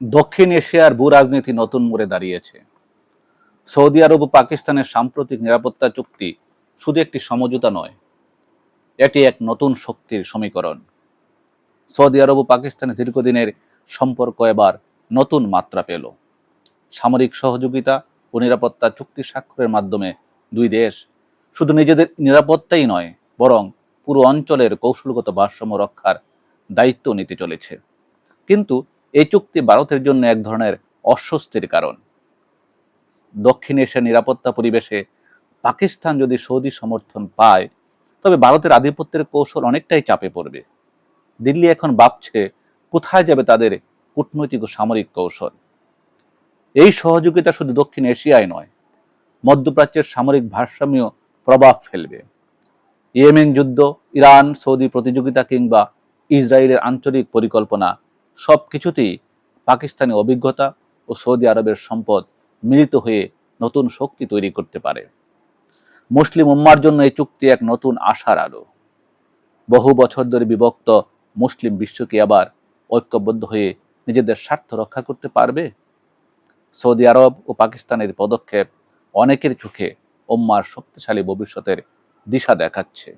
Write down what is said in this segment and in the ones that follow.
দক্ষিণ এশিয়ার ভূ রাজনীতি নতুন মোড়ে দাঁড়িয়েছে। সৌদি আরব ও পাকিস্তানের সাম্প্রতিক নিরাপত্তা চুক্তি শুধু একটি সমঝোতা নয়, এটি এক নতুন শক্তির সমীকরণ। সৌদি আরব ও পাকিস্তানের দীর্ঘদিনের সম্পর্ক এবার নতুন মাত্রা পেল। সামরিক সহযোগিতা ও নিরাপত্তা চুক্তি স্বাক্ষরের মাধ্যমে দুই দেশ শুধু নিজেদের নিরাপত্তাই নয়, বরং পুরো অঞ্চলের কৌশলগত ভারসাম্য রক্ষার দায়িত্ব নিতে চলেছে। কিন্তু এই চুক্তি ভারতের জন্য এক ধরনের অস্বস্তির কারণ। দক্ষিণ এশিয়ার নিরাপত্তা পরিবেশে পাকিস্তান যদি সৌদি সমর্থন পায়, তবে ভারতের আধিপত্যের কৌশল অনেকটাই চাপে পড়বে। দিল্লি এখন ভাবছে কোথায় যাবে তাদের কূটনৈতিক ও সামরিক কৌশল। এই সহযোগিতা শুধু দক্ষিণ এশিয়ায় নয়, মধ্যপ্রাচ্যের সামরিক ভারসাম্য প্রভাব ফেলবে। ইয়েমেন যুদ্ধ, ইরান সৌদি প্রতিযোগিতা কিংবা ইসরায়েলের আঞ্চলিক পরিকল্পনা সব কিছুতেই পাকিস্তানি অভিজ্ঞতা ও সৌদি আরবের সম্পদ মিলিত হয়ে নতুন শক্তি তৈরি করতে পারে। মুসলিম উম্মার জন্য এই চুক্তি এক নতুন আশার আলো। বহু বছর ধরে বিভক্ত মুসলিম বিশ্বকে আবার ঐক্যবদ্ধ হয়ে নিজেদের স্বার্থ রক্ষা করতে পারবে? সৌদি আরব ও পাকিস্তানের পদক্ষেপ অনেকের চোখে ওম্মার শক্তিশালী ভবিষ্যতের দিশা দেখাচ্ছে।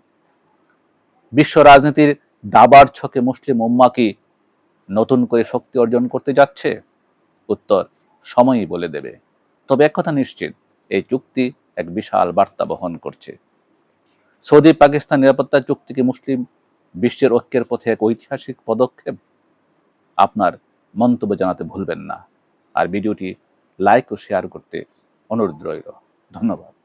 বিশ্ব রাজনীতির দাবার ছকে মুসলিম উম্মা কি নতুন করে শক্তি অর্জন করতে যাচ্ছে? উত্তর, সময়ই বলে দেবে। তবে এক কথা নিশ্চিত, এই চুক্তি এক বিশাল বার্তা বহন করছে। সৌদি পাকিস্তান নিরাপত্তা চুক্তিকে মুসলিম বিশ্বের ঐক্যের পথে এক ঐতিহাসিক পদক্ষেপ? আপনার মন্তব্য জানাতে ভুলবেন না। আর ভিডিওটি লাইক ও শেয়ার করতে অনুরোধ রইল। ধন্যবাদ।